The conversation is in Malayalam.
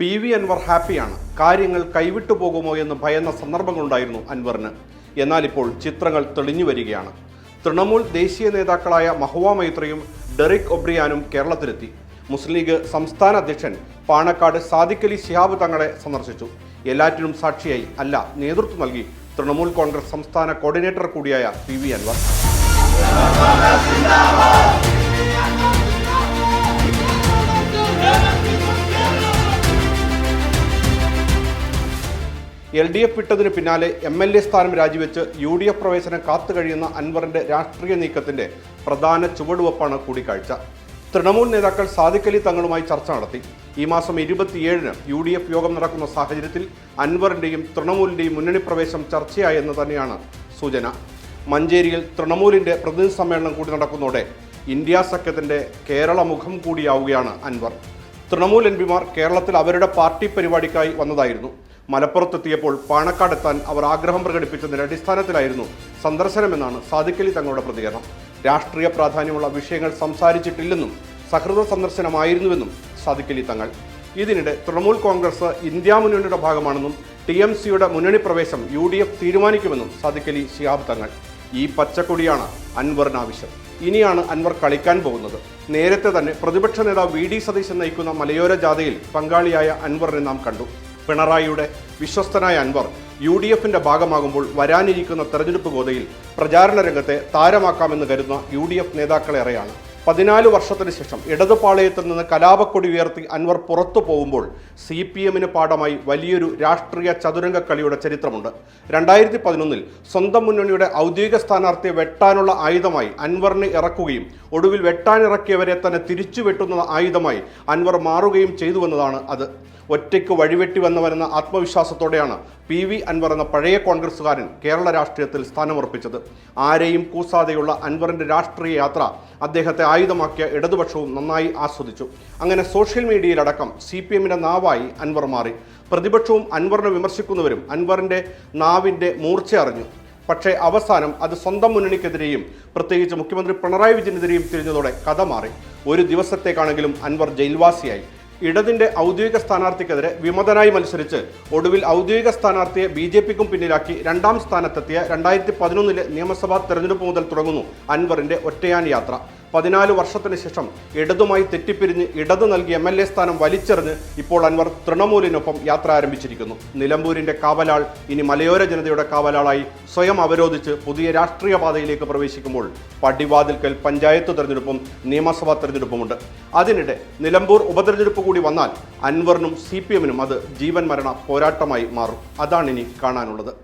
പി വി അൻവർ ഹാപ്പിയാണ്. കാര്യങ്ങൾ കൈവിട്ടു പോകുമോ എന്ന് ഭയന്ന സന്ദർഭങ്ങളുണ്ടായിരുന്നു അൻവറിന്. എന്നാൽ ഇപ്പോൾ ചിത്രങ്ങൾ തെളിഞ്ഞു വരികയാണ്. തൃണമൂൽ ദേശീയ നേതാക്കളായ മഹുവ മൈത്രയും ഡെറിക് ഒബ്രിയാനും കേരളത്തിലെത്തി. മുസ്ലിം ലീഗ് സംസ്ഥാന അധ്യക്ഷൻ പാണക്കാട് സാദിഖലി ശിഹാബ് തങ്ങളെ സന്ദർശിച്ചു. എല്ലാറ്റിനും സാക്ഷിയായി അല്ല നേതൃത്വം നൽകി തൃണമൂൽ കോൺഗ്രസ് സംസ്ഥാന കോർഡിനേറ്റർ കൂടിയായ P V Anvar. L D F വിട്ടതിന് പിന്നാലെ എം എൽ എ സ്ഥാനം രാജിവെച്ച് യു ഡി എഫ് പ്രവേശനം കാത്തു കഴിയുന്ന അൻവറിന്റെ രാഷ്ട്രീയ നീക്കത്തിന്റെ പ്രധാന ചുവടുവെപ്പാണ് കൂടിക്കാഴ്ച. തൃണമൂൽ നേതാക്കൾ സാദിഖലി തങ്ങളുമായി ചർച്ച നടത്തി. ഈ മാസം ഇരുപത്തിയേഴിന് യു ഡി എഫ് യോഗം നടക്കുന്ന സാഹചര്യത്തിൽ അൻവറിന്റെയും തൃണമൂലിന്റെയും മുന്നണി പ്രവേശം ചർച്ചയായെന്ന് തന്നെയാണ് സൂചന. മഞ്ചേരിയിൽ തൃണമൂലിന്റെ പ്രതിനിധി സമ്മേളനം കൂടി നടക്കുന്നതോടെ ഇന്ത്യ സഖ്യത്തിന്റെ കേരള മുഖം കൂടിയാവുകയാണ് അൻവർ. തൃണമൂൽ എം പിമാർ കേരളത്തിൽ അവരുടെ പാർട്ടി പരിപാടിക്കായി വന്നതായിരുന്നു. മലപ്പുറത്തെത്തിയപ്പോൾ പാണക്കാടെത്താൻ അവർ ആഗ്രഹം പ്രകടിപ്പിച്ചതിന്റെ അടിസ്ഥാനത്തിലായിരുന്നു സന്ദർശനമെന്നാണ് സാദിഖലി തങ്ങളുടെ പ്രതികരണം. രാഷ്ട്രീയ പ്രാധാന്യമുള്ള വിഷയങ്ങൾ സംസാരിച്ചിട്ടില്ലെന്നും സഹൃദ സന്ദർശനമായിരുന്നുവെന്നും സാദിഖലി തങ്ങൾ. ഇതിനിടെ തൃണമൂൽ കോൺഗ്രസ് ഇന്ത്യ മുന്നണിയുടെ ഭാഗമാണെന്നും ടി എം സിയുടെ മുന്നണി പ്രവേശം യു ഡി എഫ് തീരുമാനിക്കുമെന്നും സാദിഖലി ശിഹാബ് തങ്ങൾ. ഈ പച്ചക്കൊടിയാണ് അൻവറിന് ആവശ്യം. ഇനിയാണ് അൻവർ കളിക്കാൻ പോകുന്നത്. നേരത്തെ തന്നെ പ്രതിപക്ഷ നേതാവ് വി ഡി സതീശൻ നയിക്കുന്ന മലയോര ജാഥയിൽ പങ്കാളിയായ അൻവറിനെ നാം കണ്ടു. പിണറായിയുടെ വിശ്വസ്തനായ അൻവർ യു ഡി എഫിന്റെ ഭാഗമാകുമ്പോൾ വരാനിരിക്കുന്ന തെരഞ്ഞെടുപ്പ് ഗോതയിൽ പ്രചാരണ രംഗത്തെ താരമാക്കാമെന്ന് കരുതുന്ന യു ഡി എഫ് നേതാക്കളേറെയാണ് പതിനാല് വർഷത്തിന് ശേഷം ഇടതുപാളയത്തിൽ നിന്ന് കലാപക്കൊടി ഉയർത്തി അൻവർ പുറത്തു പോകുമ്പോൾ സി പി എമ്മിന് പാഠമായി വലിയൊരു രാഷ്ട്രീയ ചതുരംഗ കളിയുടെ ചരിത്രമുണ്ട്. രണ്ടായിരത്തി പതിനൊന്നിൽ സ്വന്തം മുന്നണിയുടെ ഔദ്യോഗിക സ്ഥാനാർത്ഥിയെ വെട്ടാനുള്ള ആയുധമായി അൻവറിനെ ഇറക്കുകയും ഒടുവിൽ വെട്ടാനിറക്കിയവരെ തന്നെ തിരിച്ചു വെട്ടുന്ന ആയുധമായി അൻവർ മാറുകയും ചെയ്തുവെന്നതാണ് അത്. ഒറ്റയ്ക്ക് വഴിവെട്ടി വന്നവരെന്ന ആത്മവിശ്വാസത്തോടെയാണ് പി വി അൻവർ എന്ന പഴയ കോൺഗ്രസ്സുകാരൻ കേരള രാഷ്ട്രീയത്തിൽ സ്ഥാനമുറപ്പിച്ചത് ആരെയും കൂസാതെയുള്ള അൻവറിന്റെ രാഷ്ട്രീയ യാത്ര അദ്ദേഹത്തെ ആയുധമാക്കിയ ഇടതുപക്ഷവും നന്നായി ആസ്വദിച്ചു. അങ്ങനെ സോഷ്യൽ മീഡിയയിലടക്കം സി പി എമ്മിന്റെ നാവായി അൻവർ മാറി. പ്രതിപക്ഷവും അൻവറിനെ വിമർശിക്കുന്നവരും അൻവറിന്റെ നാവിന്റെ മൂർച്ച അറിഞ്ഞു. പക്ഷേ അവസാനം അത് സ്വന്തം മുന്നണിക്കെതിരെയും പ്രത്യേകിച്ച് മുഖ്യമന്ത്രി പിണറായി വിജയനെതിരെയും തിരിഞ്ഞതോടെ കഥ മാറി. ഒരു ദിവസത്തേക്കാണെങ്കിലും അൻവർ ജയിൽവാസിയായി. ഇടതിന്റെ ഔദ്യോഗിക സ്ഥാനാർത്ഥിക്കെതിരെ വിമതനായി മത്സരിച്ച് ഒടുവിൽ ഔദ്യോഗിക സ്ഥാനാർത്ഥിയെ ബി ജെ പിക്കും പിന്നിലാക്കി രണ്ടാം സ്ഥാനത്തെത്തിയ രണ്ടായിരത്തി പതിനൊന്നിലെ നിയമസഭാ തെരഞ്ഞെടുപ്പ് മുതൽ തുടങ്ങുന്നു അൻവറിന്റെ ഒറ്റയാൻ യാത്ര. പതിനാല് വർഷത്തിന് ശേഷം ഇടതുമായി തെറ്റിപ്പിരിഞ്ഞ് ഇടത് നൽകിയ എം എൽ എ സ്ഥാനം വലിച്ചെറിഞ്ഞ് ഇപ്പോൾ അൻവർ തൃണമൂലിനൊപ്പം യാത്ര ആരംഭിച്ചിരിക്കുന്നു. നിലമ്പൂരിന്റെ കാവലാൾ ഇനി മലയോര ജനതയുടെ കാവലാളായി സ്വയം അവരോധിച്ച് പുതിയ രാഷ്ട്രീയ പാതയിലേക്ക് പ്രവേശിക്കുമ്പോൾ പടിവാതിൽക്കൽ പഞ്ചായത്ത് തെരഞ്ഞെടുപ്പും നിയമസഭാ തെരഞ്ഞെടുപ്പുമുണ്ട്. അതിനിടെ നിലമ്പൂർ ഉപതെരഞ്ഞെടുപ്പ് കൂടി വന്നാൽ അൻവറിനും സി അത് ജീവൻ മരണ പോരാട്ടമായി മാറും. അതാണ് ഇനി കാണാനുള്ളത്.